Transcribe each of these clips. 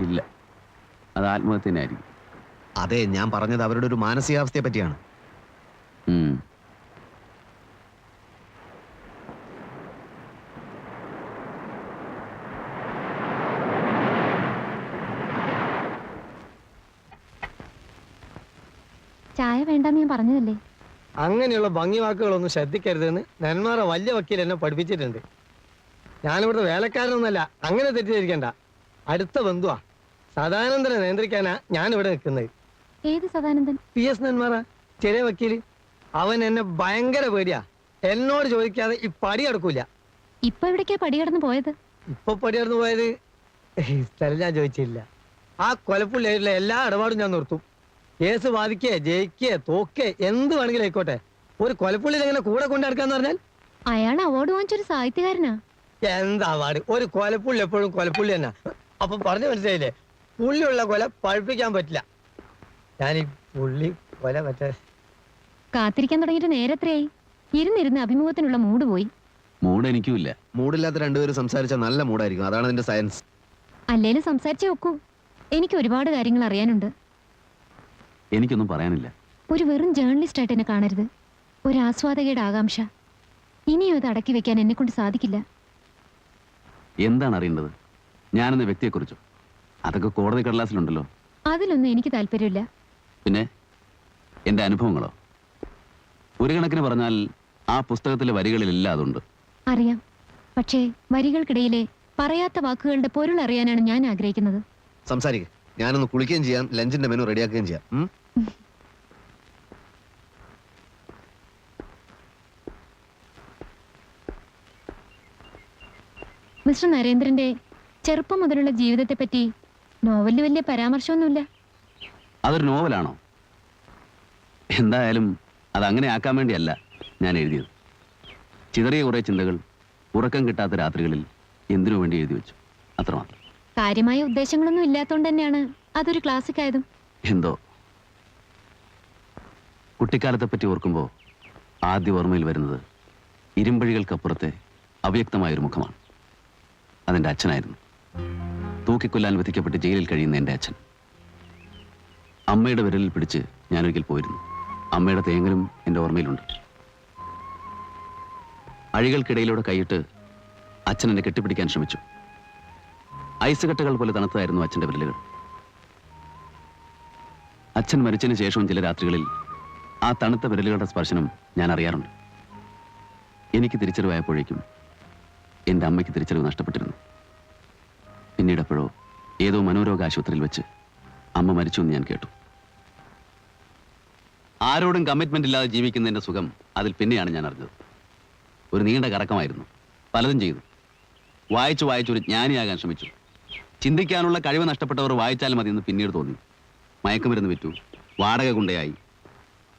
ഇല്ല. അത് ആത്മഹത്യനായിരിക്കും. അതെ ഞാൻ പറഞ്ഞത് അവരുടെ ഒരു മാനസികാവസ്ഥയെ പറ്റിയാണ്. ഉം. ചായ വേണ്ടെന്ന് ഞാൻ പറഞ്ഞതല്ലേ? അങ്ങനെയുള്ള ഭംഗി വാക്കുകളൊന്നും ശ്രദ്ധിക്കരുതെന്ന് നന്മാറ വലിയ വക്കീൽ എന്നെ പഠിപ്പിച്ചിട്ടുണ്ട്. ഞാനിവിടുത്തെ വേലക്കാരനൊന്നല്ല അങ്ങനെ തെറ്റിദ്ധരിക്കണ്ട. അടുത്ത ബന്ധുവാ. സദാനന്ദനെ നിയന്ത്രിക്കാനാ ഞാൻ ഇവിടെ നിൽക്കുന്നത്. ഏത് സദാനന്ദൻ? പി എസ് നന്മാറ ചെറിയ വക്കീൽ. അവൻ എന്നെ ഭയങ്കര പേടിയാ. എന്നോട് ചോദിക്കാതെ ഈ പടി കടക്കൂല ഇപ്പൊ എവിടേക്കാ പടി കടന്നു പോയത്? ഇപ്പൊ പടി കടന്നു പോയത്? സ്ഥലം ഞാൻ ചോദിച്ചില്ല. ആ കൊലപ്പുള്ള എല്ലാ ഇടപാടും ഞാൻ നിർത്തും. കേസ് ബാധിക്കേ ജയിക്കേ തോക്കേ എന്ത് വേണമെങ്കിലും ആയിക്കോട്ടെ. ഒരു കൊലപ്പുള്ളിൽ എങ്ങനെ കൂടെ കൊണ്ടെടുക്കാന്ന് പറഞ്ഞാൽ? അയാൾ അവാർഡ് വാങ്ങിച്ചൊരു സാഹിത്യകാരനാ. എന്താ അവാർഡ്? ഒരു കൊലപ്പുള്ളി എപ്പോഴും കൊലപ്പുള്ളി തന്നെ. അപ്പൊ പറഞ്ഞു മനസ്സിലായില്ലേ? പുള്ളിയുള്ള കൊല പഴുപ്പിക്കാൻ പറ്റില്ല. ഞാൻ ഈ പുള്ളി കൊല മറ്റേ കാത്തിരിക്കാൻ തുടങ്ങിയിട്ട് നേരത്രയായി ഇരുന്നിരുന്ന് അഭിമുഖത്തിനുള്ള മൂഡ് പോയി. മൂഡ് എനിക്കും ഇല്ല മൂടില്ലാത്ത രണ്ടുപേരും സംസാരിച്ച നല്ല മൂടായിരിക്കും അതാണ് അതിന്റെ സയൻസ്. അല്ലേലും സംസാരിച്ചേ ഒക്കൂ. എനിക്ക് ഒരുപാട് കാര്യങ്ങൾ അറിയാനുണ്ട്. എനിക്കൊന്നും പറയാനില്ല. ഒരു വെറും ജേർണലിസ്റ്റ് ആയിട്ട് എന്നെ കാണരുത്. ഒരു ആസ്വാദകയുടെ ആകാംക്ഷ. ഇനിയും അത് അടക്കി വെക്കാൻ എന്നെ കൊണ്ട് സാധിക്കില്ല. എന്താണ് അറിയേണ്ടത്? ഞാനെന്ന വ്യക്തിയെക്കുറിച്ചോ? അതൊക്കെ കോടതി കടലാസിലുണ്ടല്ലോ. അതിലൊന്നും എനിക്ക് താല്പര്യമില്ല. പിന്നെ എന്റെ അനുഭവങ്ങളോ? ഒരു കണക്കിന് പറഞ്ഞാൽ ആ പുസ്തകത്തിലെ വരികളിലില്ല അതുണ്ട്. അറിയാം. പക്ഷേ വരികൾക്കിടയിലെ പറയാത്ത വാക്കുകളുടെ പൊരുൾ അറിയാനാണ് ഞാൻ ആഗ്രഹിക്കുന്നത്. സംസാരിക്കുക ഞാനൊന്ന് കുളിക്കുകയും ചെയ്യാം ലഞ്ചിന്റെ മെനു റെഡിയാക്കുകയും ചെയ്യാം. ഉം? മിസ്റ്റർ നരേന്ദ്രന്റെ ചെറുപ്പം മുതലുള്ള ജീവിതത്തെപ്പറ്റി നോവലിൽ വലിയ പരാമർശമൊന്നുമില്ല. അതൊരു നോവലാണോ? എന്തായാലും അത് അങ്ങനെ ആക്കാൻ വേണ്ടിയല്ല ഞാൻ എഴുതിയത്. ചിതറിയ കുറേ ചിന്തകൾ ഉറക്കം കിട്ടാത്ത രാത്രികളിൽ എന്തിനു വേണ്ടി എഴുതി വെച്ചു? അത്രമാത്രം കാര്യമായ ഉദ്ദേശങ്ങളൊന്നും ഇല്ലാത്തതുകൊണ്ട് തന്നെയാണ് അതൊരു ക്ലാസിക് ആയതും. എന്തോ? കുട്ടിക്കാലത്തെ പറ്റി ഓർക്കുമ്പോൾ ആദ്യ ഓർമ്മയിൽ വരുന്നത് ഇരുമ്പഴികൾക്കപ്പുറത്തെ അവ്യക്തമായൊരു മുഖമാണ്. അതെന്റെ അച്ഛനായിരുന്നു. തൂക്കിക്കൊല്ലാൻ വിധിക്കപ്പെട്ട് ജയിലിൽ കഴിയുന്ന എന്റെ അച്ഛൻ. അമ്മയുടെ വിരലിൽ പിടിച്ച് ഞാനൊരിക്കൽ പോയിരുന്നു. അമ്മയുടെ തേങ്ങലും എന്റെ ഓർമ്മയിലുണ്ട്. അഴികൾക്കിടയിലൂടെ കൈയിട്ട് അച്ഛൻ എന്നെ കെട്ടിപ്പിടിക്കാൻ ശ്രമിച്ചു. ഐസ് പോലെ തണുത്തായിരുന്നു അച്ഛന്റെ വിരലുകൾ. അച്ഛൻ മരിച്ചതിന് ശേഷവും ചില രാത്രികളിൽ ആ തണുത്ത വിരലുകളുടെ സ്പർശനം ഞാൻ അറിയാറുണ്ട്. എനിക്ക് തിരിച്ചറിവായപ്പോഴേക്കും എന്റെ അമ്മയ്ക്ക് തിരിച്ചറിവ് നഷ്ടപ്പെട്ടിരുന്നു. പിന്നീട് എപ്പോഴോ ഏതോ മനോരോഗ ആശുപത്രിയിൽ വെച്ച് അമ്മ മരിച്ചു എന്ന് ഞാൻ കേട്ടു. ആരോടും കമ്മിറ്റ്മെന്റ് ഇല്ലാതെ ജീവിക്കുന്നതിന്റെ സുഖം അതിൽ പിന്നെയാണ് ഞാൻ അറിഞ്ഞത്. ഒരു നീണ്ട കറക്കമായിരുന്നു. പലതും ചെയ്തു. വായിച്ചു വായിച്ചു ഒരു ജ്ഞാനിയാകാൻ ശ്രമിച്ചു. ചിന്തിക്കാനുള്ള കഴിവ് നഷ്ടപ്പെട്ടവർ വായിച്ചാൽ മതി എന്ന് പിന്നീട് തോന്നി. മയക്കുമരുന്ന് വിറ്റു. വാടക കുണ്ടയായി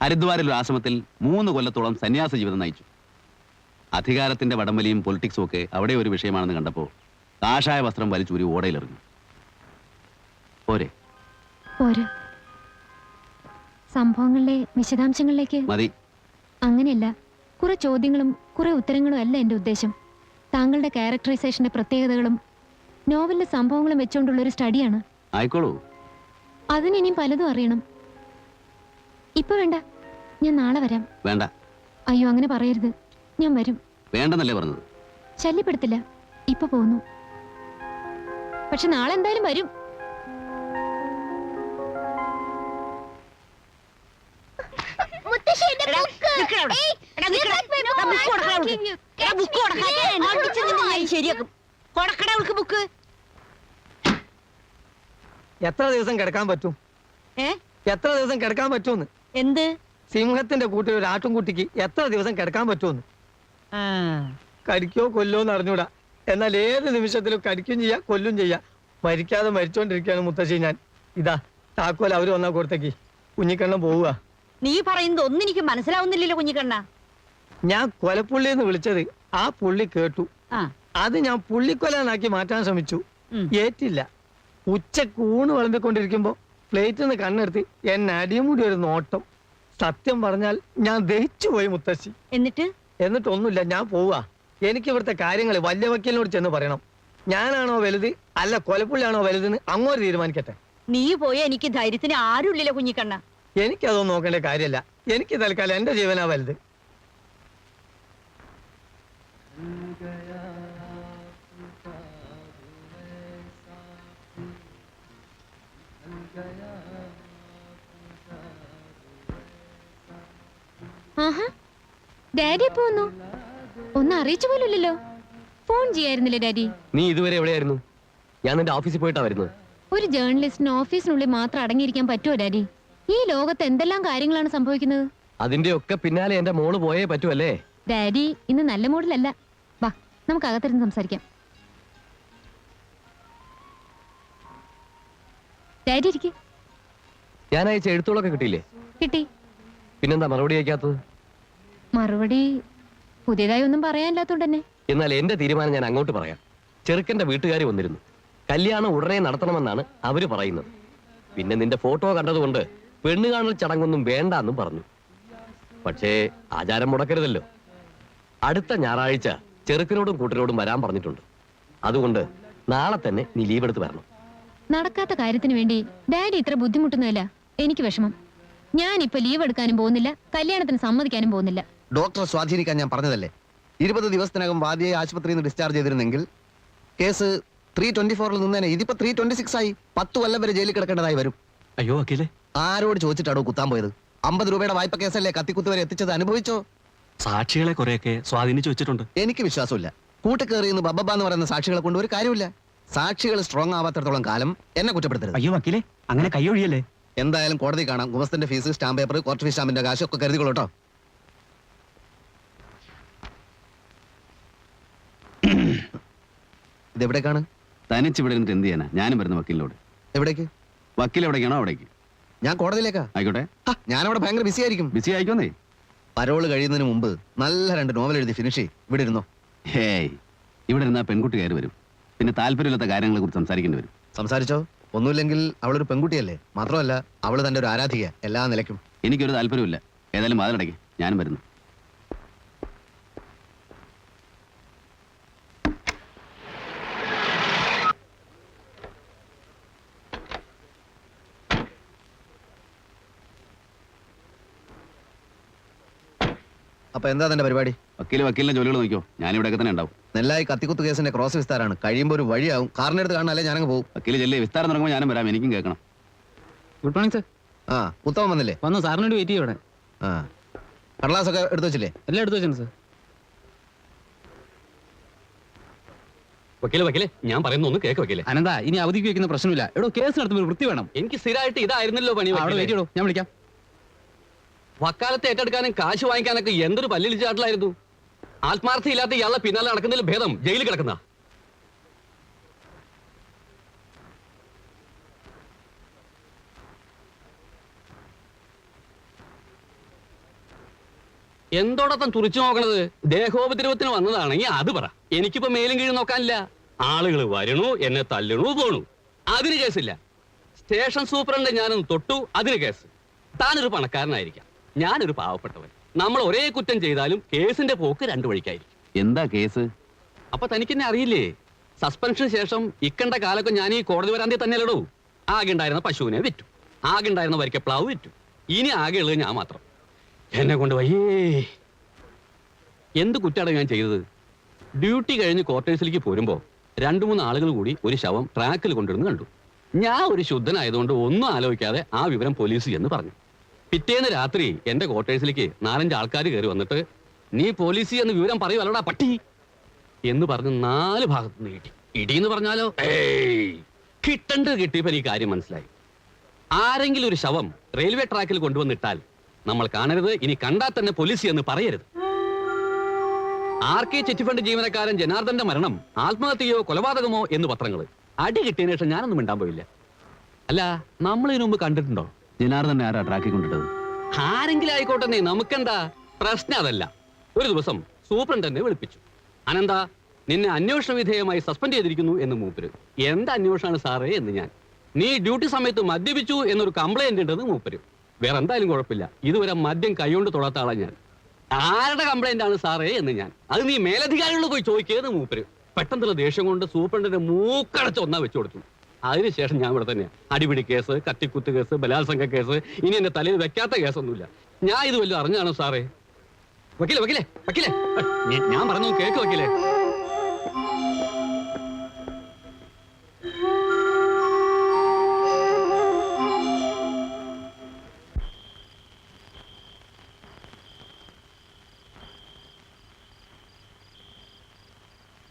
ഹരിദ്വാരിൽ ഒരു ആശ്രമത്തിൽ മൂന്ന് കൊല്ലത്തോളം സന്യാസ ജീവിതം നയിച്ചു. അധികാരത്തിന്റെ വടംവലിയും പൊളിറ്റിക്സും ഒക്കെ അവിടെ ഒരു വിഷയമാണെന്ന് കണ്ടപ്പോൾ കാഷായ വസ്ത്രം വലിച്ചൂരി ഓടയിലിറങ്ങി. പോരെ. പോര്. സംഭവങ്ങളിലെ വിശദാംശങ്ങളിലേക്ക് മതി. അങ്ങനെയല്ല കുറെ ചോദ്യങ്ങളും കുറെ ഉത്തരങ്ങളും അല്ല എന്റെ ഉദ്ദേശം. താങ്കളുടെ ക്യാരക്ടറൈസേഷന്റെ പ്രത്യേകതകളും നോവലിലെ സംഭവങ്ങളും വെച്ചുകൊണ്ടുള്ള ഒരു സ്റ്റഡിയാണ്. ആയിക്കോളൂ. അതിന് ഇനിയും പലതും അറിയണം. ഇപ്പൊ വേണ്ട ഞാൻ നാളെ വരാം. വേണ്ട. അയ്യോ അങ്ങനെ പറയരുത്. ഞാൻ വരും. വേണ്ടെന്നല്ലേ പറഞ്ഞത്? ശല്യപ്പെടുത്തില്ല. ഇപ്പൊ പോന്നു. പക്ഷെ നാളെ എന്തായാലും വരും. എത്ര ദിവസം കിടക്കാൻ പറ്റും? എത്ര ദിവസം കിടക്കാൻ പറ്റുമെന്ന്? എന്ത്? സിംഹത്തിന്റെ കൂട്ടിൽ ഒരു ആട്ടുംകുട്ടിക്ക് എത്ര ദിവസം കിടക്കാൻ പറ്റുമെന്ന്? ആ. കടിക്കോ കൊല്ലോ എന്ന് അറിഞ്ഞൂടാ. എന്നാൽ ഏത് നിമിഷത്തിലും കടിക്കും ചെയ്യാം കൊല്ലും ചെയ്യാം. മരിക്കാതെ മരിച്ചോണ്ടിരിക്കുകയാണ് മുത്തശ്ശി ഞാൻ. ഇതാ താക്കോൽ അവർ വന്നാ കൊടുത്തേക്ക്. കുഞ്ഞിക്കണ്ണം പോവുക. നീ പറയുന്നത് ഒന്നും എനിക്ക് മനസ്സിലാവുന്നില്ലല്ലോ കുഞ്ഞിക്കണ്ണ. ഞാൻ കൊലപ്പുള്ളി എന്ന് വിളിച്ചത് ആ പുള്ളി കേട്ടു. അത് ഞാൻ പുള്ളിക്കൊലാനാക്കി മാറ്റാൻ ശ്രമിച്ചു. ഏറ്റില്ല. ഉച്ചയ്ക്ക് ഊണ് വിളമ്പിക്കൊണ്ടിരിക്കുമ്പോ പ്ലേറ്റിൽ നിന്ന് കണ്ണെടുത്ത് എന്നെ കൂടി ഒരു നോട്ടം. സത്യം പറഞ്ഞാൽ ഞാൻ ദഹിച്ചു പോയി മുത്തശ്ശി. എന്നിട്ട്? എന്നിട്ടൊന്നുമില്ല ഞാൻ പോവാ എനിക്ക് ഇവിടുത്തെ കാര്യങ്ങൾ വലിയ വക്കീലിനോട് ചെന്ന് പറയണം. ഞാനാണോ വലുത്? അല്ല കൊലപ്പുള്ളിയാണോ വലുതെന്ന് അങ്ങോട്ട് തീരുമാനിക്കട്ടെ. നീ പോയ എനിക്ക് ധൈര്യത്തിന് ആരുമില്ലല്ലോ കുഞ്ഞിക്കണ്ണ. എനിക്കതൊന്നും നോക്കേണ്ട കാര്യമല്ല എനിക്ക് തൽക്കാലം എന്റെ ജീവനാ വലുത്. ആഹാ. ഡാഡി എപ്പോ വന്നു? ഒന്നും അറിയിച്ചു പോലുമില്ലല്ലോ. Phone ചെയ്യായിരുന്നില്ലേ daddy? നീ ഇതുവരെ എവിടെയായിരുന്നു? ഞാൻ നിന്റെ ഓഫീസിൽ പോയിട്ടാ വരുന്നത്. ഒരു ജേർണലിസ്റ്റിന് ഓഫീസിനുള്ളിൽ മാത്രം അടങ്ങിയിരിക്കാൻ പറ്റുമോ ഡാഡി? ഈ ലോകത്ത് എന്തെല്ലാം കാര്യങ്ങളാണ് സംഭവിക്കുന്നത്? അതിന്റെ ഒക്കെ പിന്നാലെ എന്റെ മോൾ പോയേ പറ്റുമല്ലേ ഡാഡി ഇന്ന് നല്ല മൂഡിലല്ല. വാ നമുക്ക് അകത്തിരുന്ന് സംസാരിക്കാം. ഡാഡി ഇരിക്കെ. ഞാൻ അയച്ച എഴുത്തുകളൊക്കെ കിട്ടിയില്ലേ? കിട്ടി. പിന്നെന്താ മറുപടി അയക്കാത്തത്? മറുപടി പുതിയതായി ഒന്നും പറയാനില്ലാത്തോണ്ട് തന്നെ എന്നാൽ എന്റെ തീരുമാനം ഞാൻ അങ്ങോട്ട് പറയാം. ചെറുക്കന്റെ വീട്ടുകാർ വന്നിരുന്നു. കല്യാണം ഉടനെ നടത്തണമെന്നാണ് അവർ പറയുന്നത്. പിന്നെ നിന്റെ ഫോട്ടോ കണ്ടതുകൊണ്ട് പെണ്ണ് കാണൽ ചടങ്ങൊന്നും വേണ്ട എന്നും പറഞ്ഞു. പക്ഷേ ആചാരം മുടക്കരുതല്ലോ. അടുത്ത ഞായറാഴ്ച ചെറുക്കനോടും കൂട്ടരോടും വരാൻ പറഞ്ഞിട്ടുണ്ട്. അതുകൊണ്ട് നാളെ തന്നെ നീ ലീവ് എടുത്ത് വരണം. നടക്കാത്ത കാര്യത്തിന് വേണ്ടി ഡാഡി ഇത്ര ബുദ്ധിമുട്ടുന്നതല്ല. എനിക്ക് വിഷമം. ഞാൻ ഇപ്പൊ ലീവ് എടുക്കാനും പോകുന്നില്ല. കല്യാണത്തിന് സമ്മതിക്കാനും പോകുന്നില്ല. ഡോക്ടറെ സ്വാധീനിക്കാൻ ഞാൻ പറഞ്ഞതല്ലേ? ഇരുപത് ദിവസത്തിനകം വാദിയെ ആശുപത്രിയിൽ നിന്ന് ഡിസ്ചാർജ് ചെയ്തിരുന്നെങ്കിൽ കേസ് ത്രീ ട്വന്റി ഫോറിൽ നിന്നേനെ. ഇതിപ്പോ ത്രീ ട്വന്റി സിക്സ് ആയി. പത്ത് കൊല്ലം വരെ ജയിലിൽ കിടക്കേണ്ടതായി വരും. അയ്യോ അഖിലേ. ആരോട് ചോദിച്ചിട്ടാണോ കുത്താൻ പോയത്? അമ്പത് രൂപയുടെ വായ്പ കേസല്ലേ കത്തിക്കുത്ത് വരെ എത്തിച്ചത് അനുഭവിച്ചോ? സാക്ഷികളെ കുറെയൊക്കെ സ്വാധീനിച്ചു വെച്ചിട്ടുണ്ട്. എനിക്ക് വിശ്വാസമില്ല. കൂട്ടുകയറി എന്ന് ബബ്ബ എന്ന് പറയുന്ന സാക്ഷികളെ കൊണ്ട് ഒരു കാര്യമില്ല. സാക്ഷികൾ സ്ട്രോങ് ആവാത്തടത്തോളം കാലം എന്നെ കുറ്റപ്പെടുത്തരുത്. അയ്യോ അഖിലേ. അങ്ങനെ കൈയൊഴിയല്ലേ എന്തായാലും കോടതി കാണാം. ഗുമസ്തന്റെ fees stamp paper court fees സ്റ്റാമ്പിന്റെ കാശ് ഒക്കെ കരുതിക്കോളൂ കേട്ടോ. ഇതെവിടേക്കാണ് തനിച്ച് ഇവിടെ നിന്ന് എന്ത് ചെയ്യാനാ? ഞാനും വരുന്ന വക്കീലിനോട്. എവിടേക്ക്? വക്കീൽ എവിടേക്കാണോ അവിടേക്ക്. ഞാൻ കോടതിയിലേക്കാ. ആയിക്കോട്ടെ. ഹ, ഞാനവിടെ ഭയങ്കര ബിസി ആയിരിക്കും. ബിസി ആയിക്കോന്നേ. പരോൾ കഴിയുന്നതിന് മുമ്പ് നല്ല രണ്ട് നോവൽ എഴുതി ഫിനിഷ് ചെയ്യ്. ഇവിടെ ഇരുന്നോ? ഹേയ് ഇവിടെ ഇരുന്നാ പെൺകുട്ടി കയറി വരും. പിന്നെ താല്പര്യമില്ലാത്ത കാര്യങ്ങളെ കുറിച്ച് സംസാരിക്കേണ്ടി വരും. സംസാരിച്ചോ? ഒന്നുമില്ലെങ്കിൽ അവളൊരു പെൺകുട്ടിയല്ലേ? മാത്രമല്ല അവൾ തന്റെ ഒരു ആരാധിക എല്ലാ നിലയ്ക്കും. എനിക്കൊരു താല്പര്യമില്ല ഏതായാലും വാതിലടയ്ക്ക്. ഞാനും വരുന്നു. അപ്പൊ എന്താ തന്റെ പരിപാടി? വക്കീൽ വക്കീലിന്റെ ജോലികൾ നോക്കിയോ ഞാൻ ഇവിടെയൊക്കെ തന്നെ ഉണ്ടാവും. നെല്ലായി കത്തിക്കുത്ത് കേസിന്റെ ക്രോസ് വിസ്താരാണ്. കഴിയുമ്പോൾ ഒരു വഴിയാവും. കാറിന്റെ അടുത്ത് കാണാനല്ലേ ഞാനങ്ങ് പോകും വക്കീൽ ചെല്ലേ വിസ്താരം തുടങ്ങുമ്പോൾ ഞാനും വരാം. എനിക്കും കേൾക്കണം. ഗുഡ് മോർണിംഗ് സർ ആ ഉത്തമം വന്നില്ലേ? വന്നു. സാറിന് വേണ്ടി വെയിറ്റ് ചെയ്യവിടെ ആ. കടലാസൊക്കെ എടുത്തു വെച്ചില്ലേ? എല്ലാം എടുത്തു വെച്ചു സർ വക്കീലെ വക്കീലെ ഞാൻ പറയുന്ന ഒന്ന് കേക്ക് വക്കീലെ. അനന്താ ഇനി അവധിക്ക് വെക്കുന്ന പ്രശ്നമില്ല. എടോ കേസ് നടത്തുമ്പോൾ വൃത്തി വേണം. എനിക്ക് സ്ഥിരമായിട്ട് ഇതായിരുന്നല്ലോ പണി അവിടെ. വെയിറ്റ് ചെയ്യണോ ഞാൻ വിളിക്കാം. വക്കാലത്ത് ഏറ്റെടുക്കാനും കാശ് വാങ്ങിക്കാനൊക്കെ എന്തൊരു പല്ലിളിച്ചാട്ടിലായിരുന്നു ആത്മാർത്ഥയില്ലാത്ത ഇയാളെ പിന്നാലെ നടക്കുന്നതിൽ ഭേദം ജയിലിൽ കിടക്കുന്ന. എന്തോടൊപ്പം തുറിച്ചു നോക്കണത്? ദേഹോപദ്രവത്തിന് വന്നതാണെങ്കിൽ അത് പറ. എനിക്കിപ്പോ മേലും കീഴും നോക്കാനില്ല. ആളുകൾ വരണു എന്നെ തല്ലണു പോണു. അതിന് കേസില്ല. സ്റ്റേഷൻ സൂപ്രണ്ട് ഞാനൊന്ന് തൊട്ടു അതിന് കേസ്. താനൊരു പണക്കാരനായിരിക്കാം. ഞാനൊരു പാവപ്പെട്ടവൻ. നമ്മൾ ഒരേ കുറ്റം ചെയ്താലും കേസിന്റെ പോക്ക് രണ്ടു വഴിക്കായിരിക്കും. എന്താ കേസ്? അപ്പൊ തനിക്കെന്നെ അറിയില്ലേ? സസ്പെൻഷന് ശേഷം ഇക്കണ്ട കാലൊക്കെ ഞാൻ ഈ കോടതി വരാന്തി തന്നെ അല്ലടൂ ആകെ ഉണ്ടായിരുന്ന പശുവിനെ വിറ്റു. ആകെ ഉണ്ടായിരുന്ന വരിക്കപ്ലാവ് വിറ്റു. ഇനി ആകെ ഉള്ളത് ഞാൻ മാത്രം. എന്നെ കൊണ്ട് വയ്യേ. എന്ത് കുറ്റാണ് ഞാൻ ചെയ്തത്? ഡ്യൂട്ടി കഴിഞ്ഞ് ക്വാർട്ടേഴ്സിലേക്ക് പോരുമ്പോ രണ്ടു മൂന്ന് ആളുകൾ കൂടി ഒരു ശവം ട്രാക്കിൽ കൊണ്ടിരുന്ന് കണ്ടു. ഞാൻ ഒരു ശുദ്ധനായതുകൊണ്ട് ഒന്നും ആലോചിക്കാതെ ആ വിവരം പോലീസ് എന്ന് പറഞ്ഞു. പിറ്റേന്ന് രാത്രി എന്റെ ക്വാർട്ടേഴ്സിലേക്ക് നാലഞ്ച് ആൾക്കാർ കയറി വന്നിട്ട് നീ പോലീസി എന്ന് വിവരം പറയുവല്ലടാ പട്ടി എന്ന് പറഞ്ഞ് നാല് ഭാഗത്ത് നിന്ന് കിട്ടി. ഇടി എന്ന് പറഞ്ഞാലോ? കിട്ടണ്ട് കിട്ടേണ്ടത് കിട്ടിയപ്പോ ഈ കാര്യം മനസ്സിലായി. ആരെങ്കിലും ഒരു ശവം റെയിൽവേ ട്രാക്കിൽ കൊണ്ടുവന്നിട്ടാൽ നമ്മൾ കാണരുത് ഇനി കണ്ടാൽ തന്നെ പോലീസി എന്ന് പറയരുത്. ആർ കെ ചിറ്റ് ഫണ്ട് ജീവനക്കാരൻ ജനാർദ്ദന്റെ മരണം ആത്മഹത്യയോ കൊലപാതകമോ എന്ന് പത്രങ്ങൾ അടി കിട്ടിയതിനു ശേഷം ഞാനൊന്നും മിണ്ടാൻ പോയില്ല. അല്ല നമ്മൾ ഇതിനു മുമ്പ് കണ്ടിട്ടുണ്ടോ? ജനാർദ്ദനെ ആരാ ട്രാക്കി കൊണ്ടിട്ടത്? ആരെങ്കിലും ആയിക്കോട്ടെ നമുക്കെന്താ? പ്രശ്നം അതല്ല. ഒരു ദിവസം സൂപ്രണ്ട് എന്നെ വിളിപ്പിച്ചു. അനന്ത നിന്നെ അന്വേഷണ വിധേയമായി സസ്പെൻഡ് ചെയ്തിരിക്കുന്നു എന്ന് മൂപ്പര്. എന്താ അന്വേഷണമാണ് സാറേ എന്ന് ഞാൻ. നീ ഡ്യൂട്ടി സമയത്ത് മദ്യപിച്ചു എന്നൊരു കംപ്ലൈന്റ് ഉണ്ടെന്ന് മൂപ്പര്. വേറെ എന്തായാലും കുഴപ്പമില്ല. ഇതുവരെ മദ്യം കൈകൊണ്ട് തൊടാത്ത ആളാ ഞാൻ. ആരുടെ കംപ്ലൈന്റ് ആണ് സാറേ എന്ന് ഞാൻ. അത് നീ മേലധികാരികളോട് പോയി ചോദിക്കുന്നത് മൂപ്പര്. പെട്ടെന്നുള്ള ദേഷ്യം കൊണ്ട് സൂപ്രണ്ടിന്റെ മൂക്കടച്ച് ഒന്നാ വെച്ചു കൊടുത്തു. അതിനുശേഷം ഞാൻ ഇവിടെ തന്നെയാണ് അടിപിടി കേസ് കത്തിക്കുത്ത് കേസ് ബലാത്സംഗ കേസ് ഇനി എന്റെ തലയിൽ വെക്കാത്ത കേസൊന്നുമില്ല. ഞാൻ ഇത് വല്ലതും അറിഞ്ഞാണോ സാറേ? വക്കീലെ വക്കീലെ വക്കീലെ. ഞാൻ- പറഞ്ഞു കേക്ക് വക്കീലെ.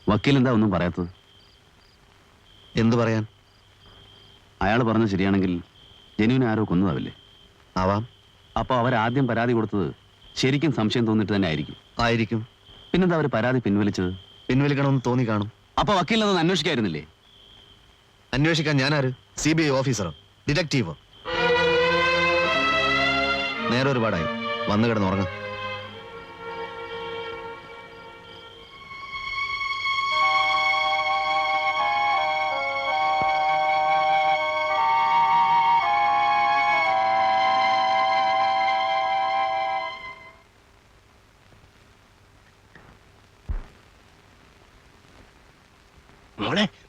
വക്കീൽ എന്താ ഒന്നും പറയാത്തത്? എന്തു പറയാൻ? അയാൾ പറഞ്ഞ ശരിയാണെങ്കിൽ ജനുവിനെ ആരോ കൊന്നതാവില്ലേ? ആവാം. അപ്പോൾ അവരാദ്യം പരാതി കൊടുത്തത് ശരിക്കും സംശയം തോന്നിട്ട് തന്നെ ആയിരിക്കും. ആയിരിക്കും. പിന്നെന്താ അവർ പരാതി പിൻവലിച്ചത്? പിൻവലിക്കണമെന്ന് തോന്നി കാണും. അപ്പൊ വക്കീലിനൊന്ന് അന്വേഷിക്കായിരുന്നില്ലേ? അന്വേഷിക്കാൻ ഞാനാര്? സി ബി ഐ ഓഫീസറോ ഡിറ്റക്റ്റീവോ. നേരെ ഒരുപാടായി. വന്നു കിടന്ന് മോളെ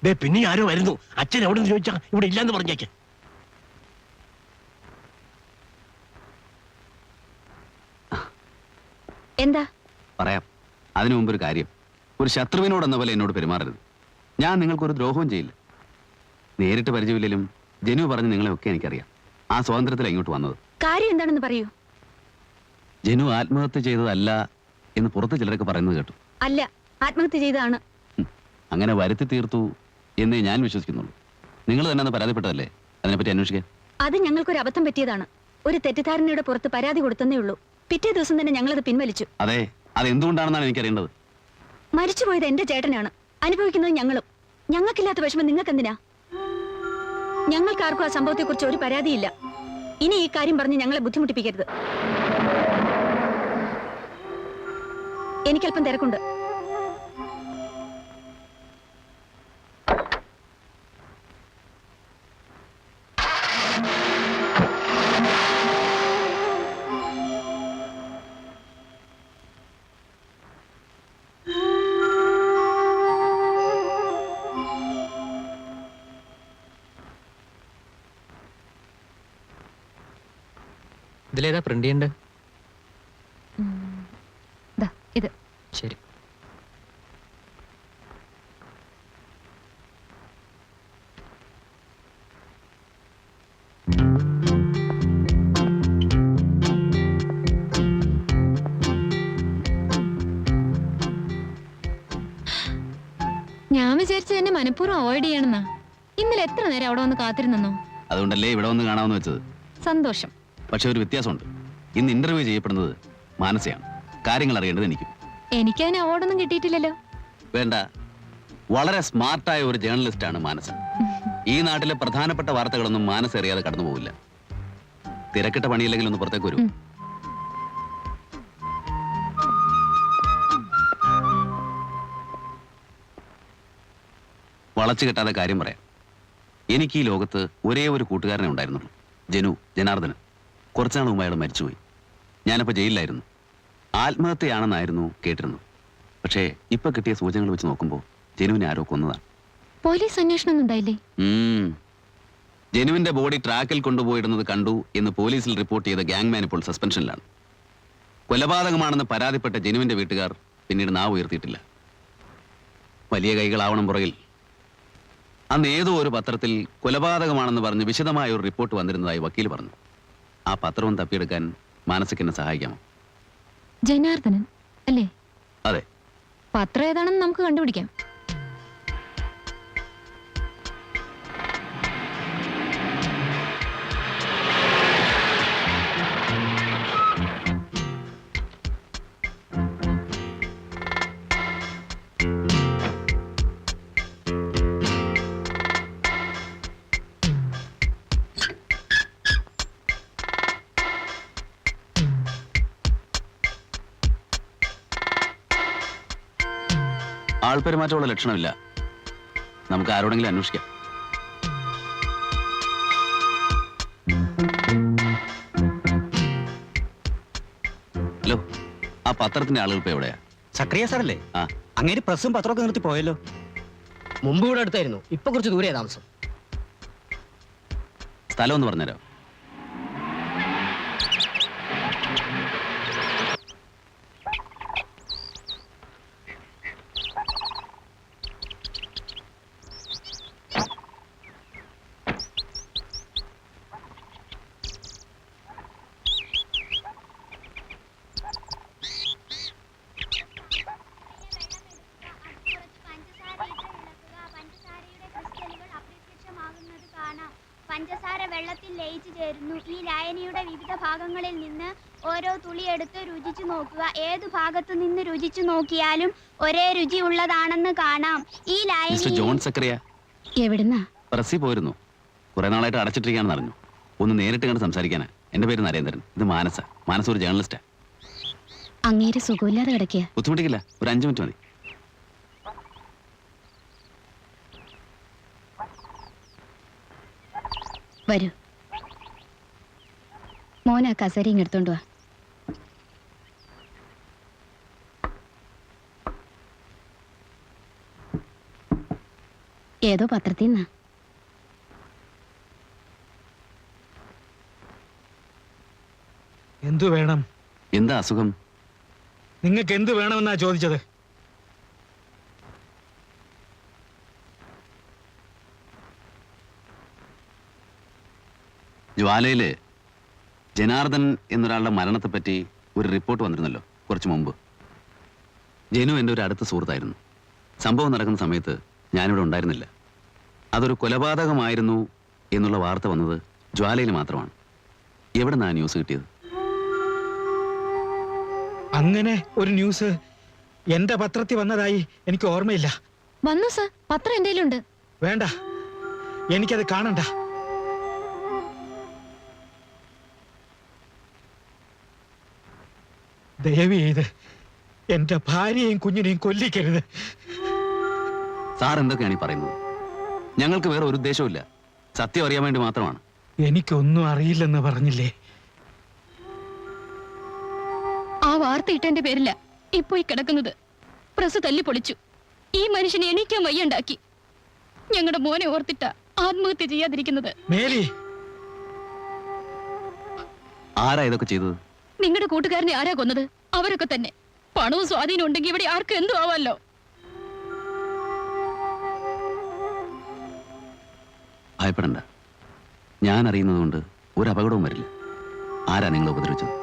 ദേ പിന്നെ ആരോ വരുന്നു. അച്ഛൻ എവിടെ നിന്ന് ചോദിച്ചാ ഇവിടെ ഇല്ലാന്ന് പറഞ്ഞേക്ക്. എന്താ? പറയാം. അതിനു മുമ്പ് ഒരു കാര്യം. ഒരു ശത്രുവിനോടെന്ന പോലെ എന്നോട് പെരുമാറരുത്. ഞാൻ നിങ്ങൾക്കൊരു ദ്രോഹവും ചെയ്യില്ല. നേരിട്ട് പരിചയമില്ലെങ്കിലും ജനു പറഞ്ഞ് നിങ്ങളെയൊക്കെ എനിക്കറിയാം. ആ സ്വാതന്ത്ര്യത്തിൽ ഇങ്ങോട്ട് വന്നത്. കാര്യം എന്താണെന്ന് പറയൂ. ജനു ആത്മഹത്യ ചെയ്തതല്ല എന്ന് പുറത്ത് ചിലരൊക്കെ പറയുന്നത് കേട്ടു. അല്ല ആത്മഹത്യ ചെയ്തതാണ്. അങ്ങനെ വരുത്തി തീർത്തു എന്നേ ഞാൻ വിശ്വസിക്കുന്നുള്ളൂ. നിങ്ങൾ തന്നെ അന്ന് പരാതിപ്പെട്ടതല്ലേ? അതിനെപ്പറ്റി അന്വേഷിക്കാൻ. അത് ഞങ്ങൾക്കൊരു അബദ്ധം പറ്റിയതാണ്. ഒരു തെറ്റിദ്ധാരണയുടെ പുറത്ത് പരാതി കൊടുത്തന്നേ ഉള്ളൂ. പിറ്റേ ദിവസം തന്നെ ഞങ്ങളത് പിൻവലിച്ചു. അതെ അത് എന്തുകൊണ്ടാണെന്നാണ് എനിക്കറിയേണ്ടത് മരിച്ചുപോയത് എന്റെ ചേട്ടനാണ്. അനുഭവിക്കുന്നത് ഞങ്ങളും. ഞങ്ങൾക്കില്ലാത്ത വിഷമം നിങ്ങൾക്ക് എന്തിനാ ഞങ്ങൾക്കാർക്കും ആ സംഭവത്തെക്കുറിച്ച് ഒരു പരാതിയില്ല. ഇനി ഈ കാര്യം പറഞ്ഞ് ഞങ്ങളെ ബുദ്ധിമുട്ടിപ്പിക്കരുത്. എനിക്കല്പം തിരക്കുണ്ട്. ഇതിലേതാ പ്രിന്റ് ചെയ്യണ്ടേ? ദാ, ഇത്. ശരി. ഞാൻ വിചാരിച്ചത് എന്നെ മനഃപൂർവം അവോയ്ഡ് ചെയ്യണമെന്നാ. ഇന്നലെ എത്ര നേരം അവിടെ വന്ന് കാത്തിരുന്നോ അതുകൊണ്ടല്ലേ ഇവിടെ വന്ന് കാണാമെന്ന് വെച്ചത്? സന്തോഷം. പക്ഷെ ഒരു വ്യത്യാസമുണ്ട്. ഇന്ന് ഇന്റർവ്യൂ ചെയ്യപ്പെടുന്നത് മാനസയാണ്. കാര്യങ്ങൾ അറിയേണ്ടത് എനിക്കും. എനിക്കതിന് അവാർഡൊന്നും കിട്ടിയിട്ടില്ലല്ലോ. വേണ്ട. വളരെ സ്മാർട്ടായ ഒരു ജേർണലിസ്റ്റ് ആണ് മാനസ ഈ നാട്ടിലെ പ്രധാനപ്പെട്ട വാർത്തകളൊന്നും മാനസ അറിയാതെ കടന്നു പോകില്ല തിരക്കിട്ട പണിയില്ലെങ്കിൽ ഒന്ന് പുറത്തേക്ക് വരും. വളച്ചു കെട്ടാതെ കാര്യം പറയാം. എനിക്ക് ഈ ലോകത്ത് ഒരേ ഒരു കൂട്ടുകാരനെ ഉണ്ടായിരുന്നുള്ളൂ. ജനു ജനാർദ്ദനൻ. കുറച്ചാൾ മുമ്പ് അയാൾ മരിച്ചുപോയി. ഞാനപ്പോൾ ജയിലിലായിരുന്നു. ആത്മഹത്യയാണെന്നായിരുന്നു കേട്ടിരുന്നു. പക്ഷേ ഇപ്പൊ കിട്ടിയ സൂചനകൾ വെച്ച് നോക്കുമ്പോൾ ജനുവിനെ ആരോ കൊന്നതാണ്. പോലീസ് അന്വേഷണം ഒന്നും ഉണ്ടായില്ലേ. ജനുവിന്റെ ബോഡി ട്രാക്കിൽ കൊണ്ടുപോയിടുന്നത് കണ്ടു എന്ന് പോലീസിൽ റിപ്പോർട്ട് ചെയ്ത ഗാങ്മാൻ ഇപ്പോൾ സസ്പെൻഷനിലാണ്. കൊലപാതകമാണെന്ന് പരാതിപ്പെട്ട ജനുവിന്റെ വീട്ടുകാർ പിന്നീട് നാവ് ഉയർത്തിയിട്ടില്ല. വലിയ കൈകളാവണം പുറകിൽ. അന്ന് ഏതോ ഒരു പത്രത്തിൽ കൊലപാതകമാണെന്ന് പറഞ്ഞ് വിശദമായ ഒരു റിപ്പോർട്ട് വന്നിരുന്നതായി വക്കീൽ പറഞ്ഞു. ആ പത്രവും തപ്പിയെടുക്കാൻ മാനസികനെ സഹായിക്കാമോ? ജനാർദ്ദനൻ അല്ലേ? അതെ. പത്രം ഏതാണെന്ന് നമുക്ക് കണ്ടുപിടിക്കാം. ആൾപ്പെരുമാറ്റമുള്ള ലക്ഷണമില്ല. നമുക്ക് ആരോടെങ്കിലും അന്വേഷിക്കാം. ഹലോ ആ പത്രത്തിന്റെ ആളുകൾ ഇപ്പൊ എവിടെയാ? സക്രിയ സാറല്ലേ? ആ. അങ്ങേര് പ്രസ്സും പത്രമൊക്കെ നിർത്തി പോയല്ലോ. മുമ്പ് ഇവിടെ അടുത്തായിരുന്നു. ഇപ്പൊ കുറച്ച് ദൂരെയാ താമസം. സ്ഥലം ഒന്ന് പറഞ്ഞുതരാം ചേരുന്നു ഈ ലായനിയുടെ വിവിധ ഭാഗങ്ങളിൽ നിന്ന് ഓരോ തുളി എടുത്ത് രുചിച്ചു നോക്കുക. ഏത് ഭാഗത്തു നിന്ന് രുചിച്ചു നോക്കിയാലും ഒരേ രുചി ഉള്ളതാണെന്ന് കാണാം. ഈ മിസ്റ്റർ ലായനി ജോൺ സക്രിയ. എവിടുന്നാ? പ്രസ്സിൽ പോയിരുന്നു കുറെ നാളായിട്ട് അടച്ചിട്ടിരിക്കുകയാണെന്ന് അറിഞ്ഞു. ഒന്ന് നേരിട്ട് കണ്ട് സംസാരിക്കാനാ. എന്റെ പേര് നരേന്ദ്രൻ. ഇത് മാനസ. മാനസ ഒരു ജേർണലിസ്റ്റാ അങ്ങേര് സുഖമില്ലാതെ കിടക്കുക ബുദ്ധിമുട്ടിക്കില്ല. ഒരു അഞ്ച് മിനിറ്റ് മതി. വരൂ. മോനാ കസരി ഇങ്ങെടുത്തോണ്ട് വാ. ഏതോ പത്രത്തിൽ നിന്നാ. എന്തു വേണം? എന്താ അസുഖം? നിങ്ങൾക്ക് എന്ത് വേണമെന്നാ ചോദിച്ചത്? ജ്വാലയിൽ ജനാർദ്ദൻ എന്നൊരാളുടെ മരണത്തെപ്പറ്റി ഒരു റിപ്പോർട്ട് വന്നിരുന്നല്ലോ കുറച്ച് മുമ്പ്. ജനു എന്റെ ഒരു അടുത്ത സുഹൃത്തായിരുന്നു. സംഭവം നടക്കുന്ന സമയത്ത് ഞാനിവിടെ ഉണ്ടായിരുന്നില്ല. അതൊരു കൊലപാതകമായിരുന്നു എന്നുള്ള വാർത്ത വന്നത് ജ്വാലയിൽ മാത്രമാണ്. എവിടെ നിന്നാണ് ന്യൂസ് കിട്ടിയത്? അങ്ങനെ ഒരു ന്യൂസ് എന്റെ പത്രത്തിൽ വന്നതായി എനിക്ക് ഓർമ്മയില്ല. വന്നു സർ പത്രം എന്തെങ്കിലും ഉണ്ട് വേണ്ട. എനിക്കത് കാണണ്ട. ദയവ് ചെയ്ത് എന്റെ ഭാര്യയും കുഞ്ഞിനെയും കൊല്ലിക്കരുത്. സാർ എന്തൊക്കെയാണ് ഈ പറയുന്നത്? ഞങ്ങൾക്ക് വേറെ ഒരു ഉദ്ദേശവുമില്ല. സത്യം അറിയാൻ വേണ്ടി മാത്രമാണ്. എനിക്കൊന്നും അറിയില്ലെന്ന് പറഞ്ഞില്ലേ? ആ വാർത്ത ഇട്ടെന്റെ പേരില്ല. ഇപ്പൊ ഈ കിടക്കുന്നത്. പ്രസ് തല്ലി പൊളിച്ചു ഈ മനുഷ്യനെ എണീക്കാൻ വയ്യണ്ടാക്കി. ഞങ്ങളുടെ മോനെ ഓർത്തിട്ട ആത്മഹത്യ ചെയ്യാതിരിക്കുന്നത്. മേലി ആരാ ഇതൊക്കെ ചെയ്തത്? നിങ്ങളുടെ കൂട്ടുകാരനെ ആരാ കൊന്നത്? അവരൊക്കെ തന്നെ. പണവും സ്വാധീനം ഉണ്ടെങ്കിൽ ഇവിടെ ആർക്കും എന്തു ആവാല്ലോ? ഭയപ്പെടണ്ട. ഞാൻ അറിയുന്നതുകൊണ്ട് ഒരു അപകടവും വരില്ല. ആരാ നിങ്ങളെ ഉപദ്രവിച്ചത്?